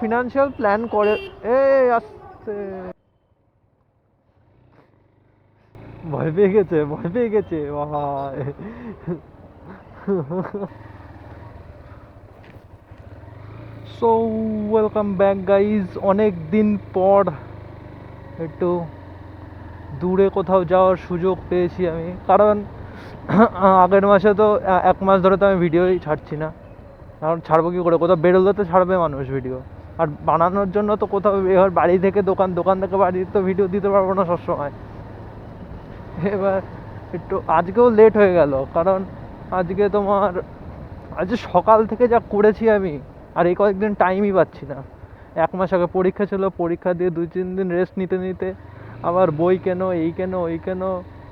Financial plan করে। এ আসছে। ভয় পেয়ে গেছে, ভয় পেয়ে গেছে ভাই সো ওয়েলকাম ব্যাক গাইজ অনেক দিন পর একটু দূরে কোথাও যাওয়ার সুযোগ পেয়েছি আমি। কারণ, আগের মাসে তো, এক মাস ধরে তো আমি ভিডিওই ছাড়ছি না। কারণ ছাড়বো কী করে? কোথাও বেরোলে তো ছাড়বে মানুষ ভিডিও আর বানানোর জন্য তো কোথাও এবার বাড়ি থেকে দোকান দোকান থেকে বাড়ি তো ভিডিও দিতে পারব না সবসময়। এবার একটু আজকেও লেট হয়ে গেল, কারণ আজকে তোমার, আজ সকাল থেকে যা করেছি আমি, আর এই কয়েকদিন টাইমই পাচ্ছি না। এক মাস আগে পরীক্ষা ছিল, পরীক্ষা দিয়ে দুই তিন দিন রেস্ট নিতে নিতে আবার বই কেন, এই কেন, ওই কেন,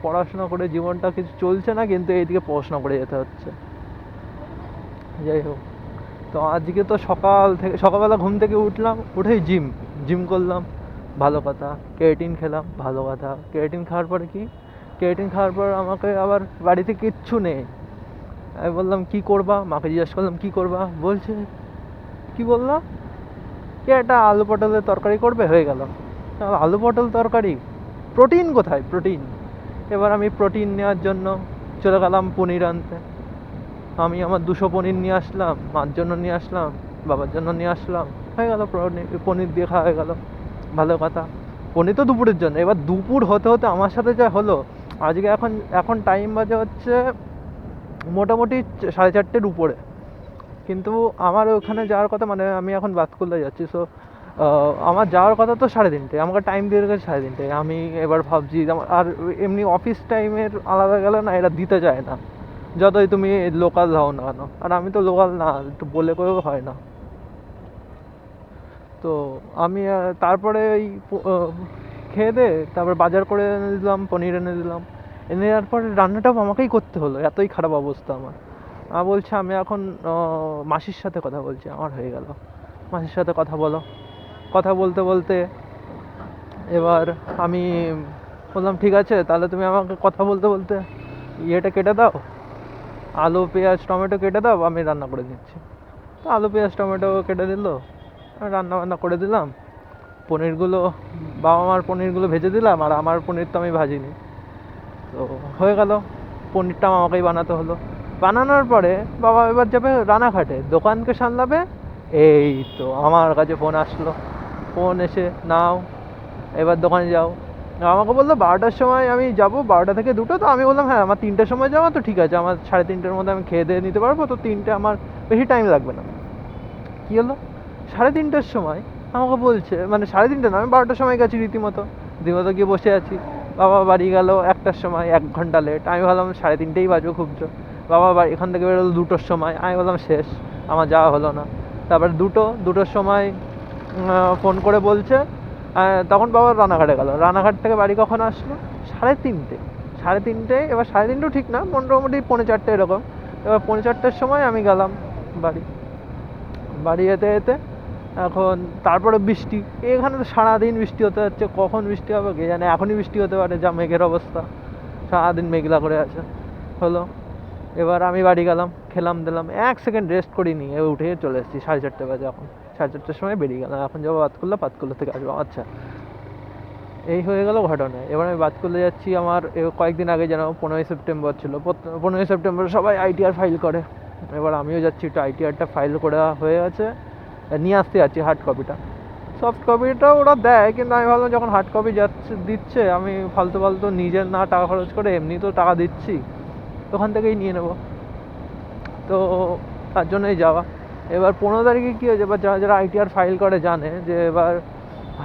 পড়াশোনা করে জীবনটা কিছু চলছে না, কিন্তু এইদিকে পড়াশোনা করে যেতে হচ্ছে। যাই হোক। তো আজকে তো সকাল থেকে সকালবেলা ঘুম থেকে উঠলাম, উঠেই জিম। জিম করলাম, ভালো কথা। কেরাটিন খেলাম, ভালো কথা। কেরাটিন খাওয়ার পরে কি? কেরাটিন খাওয়ার পর আমাকে আবার বাড়িতে কিচ্ছু নেই। আমি বললাম, কি করবা? মাকে জিজ্ঞেস করলাম, কি করবা? বলছে, কি বললাম কে একটা আলু পটলের তরকারি করবে? হয়ে গেল। আলু পটল তরকারি? প্রোটিন কোথায়? প্রোটিন। এবার আমি প্রোটিন নেওয়ার জন্য চলে গেলাম পনির আনতে। আমি আমার দুশো পনির নিয়ে আসলাম, মার জন্য নিয়ে আসলাম, বাবার জন্য নিয়ে আসলাম। হয়ে গেল পনির দিয়ে খাওয়া হয়ে গেল। ভালো কথা। পনির তো দুপুরের জন্য। এবার দুপুর হতে হতে আমার সাথে যা হলো, আজকে এখন এখন টাইম বাজে হচ্ছে মোটামুটি সাড়ে চারটের উপরে। কিন্তু আমার ওখানে যাওয়ার কথা মানে আমি এখন বাতকুল্লা যাচ্ছি। সো আমার যাওয়ার কথা তো সাড়ে তিনটে। আমাকে টাইম দিয়ে রেখেছে সাড়ে তিনটে। আমি এবার ভাবছি আর এমনি অফিস টাইমের আলাদা গেলে না, এরা দিতে চায় না। যতই তুমি লোকাল হও না কেন। আর আমি তো লোকাল না, একটু বলে করেও হয় না। তো আমি তারপরে ওই খেয়ে দে, তারপর বাজার করে এনে দিলাম, পনির এনে দিলাম। এনে দেওয়ার পরে রান্নাটাও আমাকেই করতে হলো, এতই খারাপ অবস্থা আমার। মা বলছে, আমি এখন মাসির সাথে কথা বলছি, আমার হয়ে গেল। মাসির সাথে কথা বলো। কথা বলতে বলতে এবার আমি বললাম, ঠিক আছে, তাহলে তুমি আমাকে কথা বলতে বলতে ইয়েটা কেটে দাও। আলু, পেঁয়াজ, টমেটো কেটে দাও, আমি রান্না করে দিচ্ছি। তো আলু, পেঁয়াজ, টমেটো কেটে দিল রান্না বান্না করে দিলাম। পনিরগুলো, বাবা মার পনিরগুলো ভেজে দিলাম, আর আমার পনির তো আমি ভাজিনি। তো হয়ে গেল, পনিরটা আমাকেই বানাতে হলো। বানানোর পরে বাবা এবার যাবে রানাঘাটে, দোকানকে সামলাবে। এই তো আমার কাছে ফোন আসলো। ফোন এসে, নাও, এবার দোকানে যাও। আমাকে বলল বারোটার সময় আমি যাব, বারোটা থেকে দুটো, তো আমি বললাম হ্যাঁ আমার তিনটের সময় যাওয়া তো ঠিক আছে, আমার সাড়ে তিনটের মধ্যে আমি খেয়ে দিয়ে নিতে পারব, তো তিনটে আমার বেশি টাইম লাগবে না। কী হলো? সাড়ে তিনটের সময় আমাকে বলছে মানে সাড়ে তিনটে না, আমি বারোটার সময় গেছি রীতিমতো রীতিমতো গিয়ে বসে আছি। বাবা বাড়ি গেল একটার সময়, এক ঘণ্টা লেট আমি ভাবলাম সাড়ে তিনটেই বাজবে খুব জোর। বাবা বাড়ি, এখান থেকে বেরোলো দুটোর সময়, আমি বললাম, শেষ, আমার যাওয়া হলো না। তারপর দুটো, দুটোর সময় ফোন করে বলছে তখন বাবা রানাঘাটে গেল। রানাঘাট থেকে বাড়ি কখন আসলো? সাড়ে তিনটে। সাড়ে তিনটে, এবার সাড়ে তিনটেও ঠিক না, মোটামুটি পৌনে চারটে এরকম। এবার পৌনে চারটের সময় আমি গেলাম বাড়ি। বাড়ি যেতে যেতে এখন তারপরে বৃষ্টি। এখানে তো সারাদিন বৃষ্টি হতে যাচ্ছে, কখন বৃষ্টি হবে কে জানে? এখনই বৃষ্টি হতে পারে, যা মেঘের অবস্থা। সারাদিন মেঘলা করে আছে। হলো। এবার আমি বাড়ি গেলাম, খেলাম, দিলাম। এক সেকেন্ড রেস্ট করিনি উঠে চলে এসেছি, সাড়ে চারটে বাজে এখন। সাড়ে চারটার সময় বেরিয়ে গেলাম। এখন যাব বাতকুল্লা বাতকুল্লা থেকে আসব। আচ্ছা এই হয়ে গেল ঘটনা। এবার আমি বাতকুল্লা যাচ্ছি আমার কয়েকদিন আগে যেন পনেরোই সেপ্টেম্বর ছিল। পনেরোই সেপ্টেম্বর সবাই আইটিআর ফাইল করে। এবার আমিও যাচ্ছি, একটু আইটিআরটা ফাইল করা হয়ে আছে। নিয়ে আসতে যাচ্ছি হার্ড কপিটা সফট কপিটা ওরা দেয়, কিন্তু আমি ভাবলাম যখন হার্ড কপি যাচ্ছে, দিচ্ছে, আমি ফালতু ফালতু নিজের না টাকা খরচ করে এমনি তো টাকা দিচ্ছি, ওখান থেকেই নিয়ে নেব। তো তার জন্যই যাওয়া। এবার পনেরো তারিখে কী হয়েছে? এবার যারা যারা আইটিআর ফাইল করে জানে যে এবার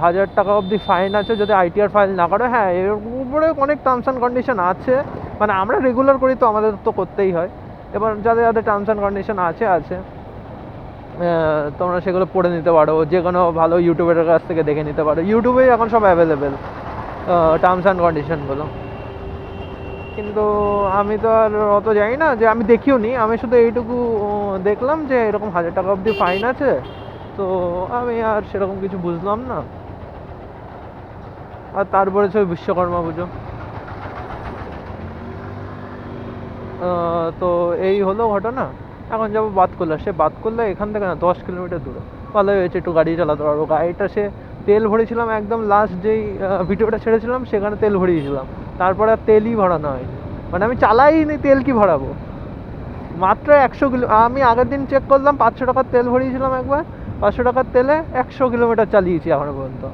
হাজার টাকা অবধি ফাইন আছে, যদি আইটিআর ফাইল না করে হ্যাঁ এর উপরে অনেক টার্মস অ্যান্ড কন্ডিশন আছে। মানে আমরা রেগুলার করি তো, আমাদের তো করতেই হয়। এবার যাদের যাদের টার্মস অ্যান্ড কন্ডিশন আছে আছে তোমরা সেগুলো পড়ে নিতে পারো। যে কোনো ভালো ইউটিউবের কাছ থেকে দেখে নিতে পারো। ইউটিউবেই এখন সব অ্যাভেলেবেল টার্মস অ্যান্ড কন্ডিশনগুলো কিন্তু আমি তো আর অত জানি না যে আমি দেখিও নি। আমি শুধু এইটুকু দেখলাম যে এরকম হাজার টাকা অবধি ফাইন আছে। তো আমি আর সেরকম কিছু বুঝলাম না। আর তারপরে ছিল বিশ্বকর্মা পুজো। তো এই হলো ঘটনা। এখন যাব বাতকুল্লা সে বাতকুল্লা এখান থেকে না দশ কিলোমিটার দূরে। ভালোই হয়েছে, একটু গাড়ি চালাতে পারব। গাড়িটা সে তেল ভরেছিলাম একদম লাস্ট যেই ভিডিওটা ছেড়েছিলাম, সেখানে তেল ভরিয়েছিলাম। তারপরে আর তেলই ভরানো হয়নি। মানে আমি চালাইনি, তেল কি ভরাবো? মাত্র একশো কিলো, আমি আগের দিন চেক করলাম, পাঁচশো টাকার তেল ভরিয়েছিলাম একবার, পাঁচশো টাকার তেলে একশো কিলোমিটার চালিয়েছি এখনও পর্যন্ত।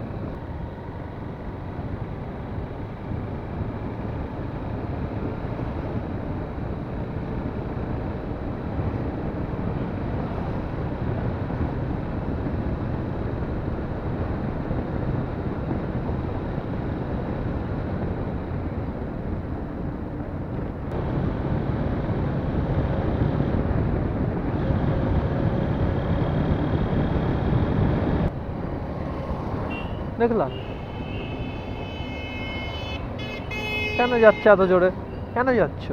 দেখলাম কেন যাচ্ছে এত জোরে? কেন যাচ্ছ?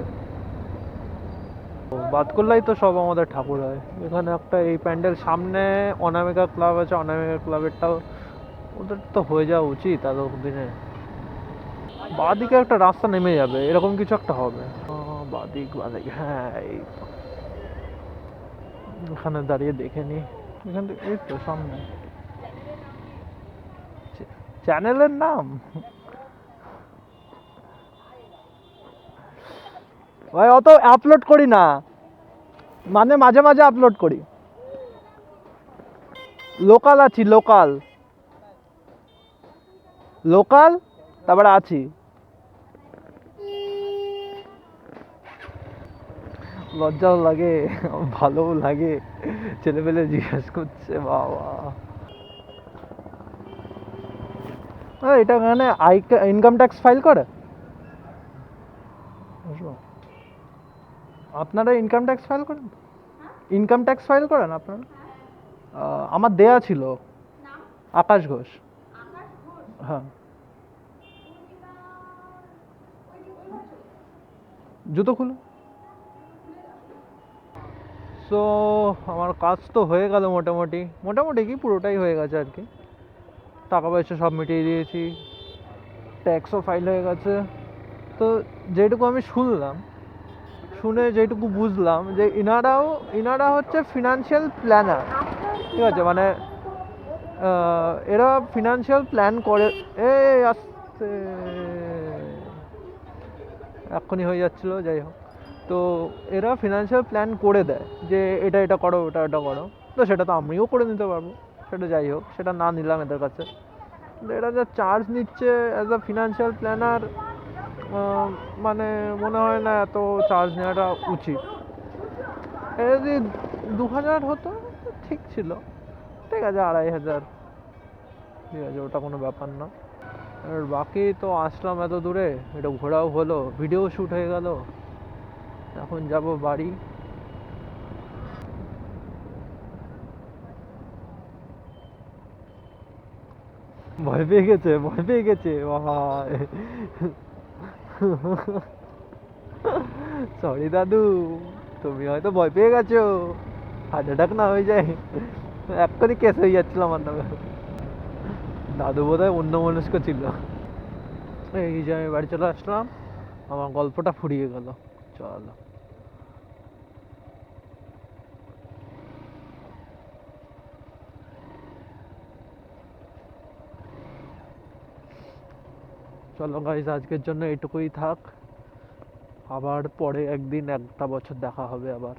বাতকুল্লাই তো সব আমাদের ঠাকুর হয়। এখানে একটা এই প্যান্ডেল সামনে অনামিকা ক্লাব আছে, অনামিকা ক্লাবেরটাও ওদের তো হয়ে যাওয়া উচিত এত দিনে। বাদিকে একটা রাস্তা নেমে যাবে, এরকম কিছু একটা হবে। বাদিক বাদিক হ্যাঁ। এখানে দাঁড়িয়ে দেখে নি। এখান থেকে এই তো সামনে। চ্যানেলের নাম? ভাই, অত আপলোড করি না। মানে মাঝে মাঝে আপলোড করি। লোকাল আছি লোকাল লোকাল তারপরে আছি। লজ্জাও লাগে, ভালোও লাগে। ছেলেপেলে জিজ্ঞেস করছে, বাবা। হ্যাঁ এটা মানে আই ইনকাম ট্যাক্স ফাইল করে? আপনারা ইনকাম ট্যাক্স ফাইল করেন? ইনকাম ট্যাক্স ফাইল করেন আপনারা? আমার দেয়া ছিল। আকাশ ঘোষ। হ্যাঁ। জুতো খুলো। সো আমার কাজ তো হয়ে গেল মোটামুটি। মোটামুটি কি? পুরোটাই হয়ে গেছে আর কি। টাকা পয়সা সব মিটিয়ে দিয়েছি। ট্যাক্সও ফাইল হয়ে গেছে। তো যেটুকু আমি শুনলাম, শুনে যেটুকু বুঝলাম যে ইনারাও, ইনারা হচ্ছে ফিনান্সিয়াল প্ল্যানার ঠিক আছে মানে এরা ফিনান্সিয়াল প্ল্যান করে। এ আসতে। এক্ষুনি হয়ে যাচ্ছিল, যাই হোক। তো এরা ফিনান্সিয়াল প্ল্যান করে দেয় যে এটা এটা করো, ওটা ওটা করো। তো সেটা তো আমিও করে নিতে পারব। সেটা যাই হোক, সেটা না নিলাম এদের কাছে। এরা যা চার্জ নিচ্ছে অ্যাজ আ ফিনান্সিয়াল প্ল্যানার মানে মনে হয় না এত চার্জ নেওয়াটা উচিত। এ যদি দু হাজার হতো, ঠিক ছিল। ঠিক আছে, আড়াই হাজার। ঠিক আছে, ওটা কোনো ব্যাপার না। আর বাকি তো আসলাম এত দূরে, এটা ঘোরাও হলো ভিডিও শ্যুট হয়ে গেল। এখন যাব বাড়ি। ভয় পেয়ে গেছে, ভয় পেয়ে গেছে, বাবা। সরি দাদু, তুমি হয়তো ভয় পেয়ে গেছো। হার্ট অ্যাটাক না হয়ে যায়। এক্ষুনি কেস হয়ে যাচ্ছিল আমার নামে। দাদু বোধ হয় অন্য মনস্ক ছিল। এই যে আমি বাড়ি চলে আসলাম, আমার গল্পটা ফুরিয়ে গেল। চলো। চলো গাইজ আজকের জন্য এটুকুই থাক। আবার পরে একদিন একটা বছর দেখা হবে আবার।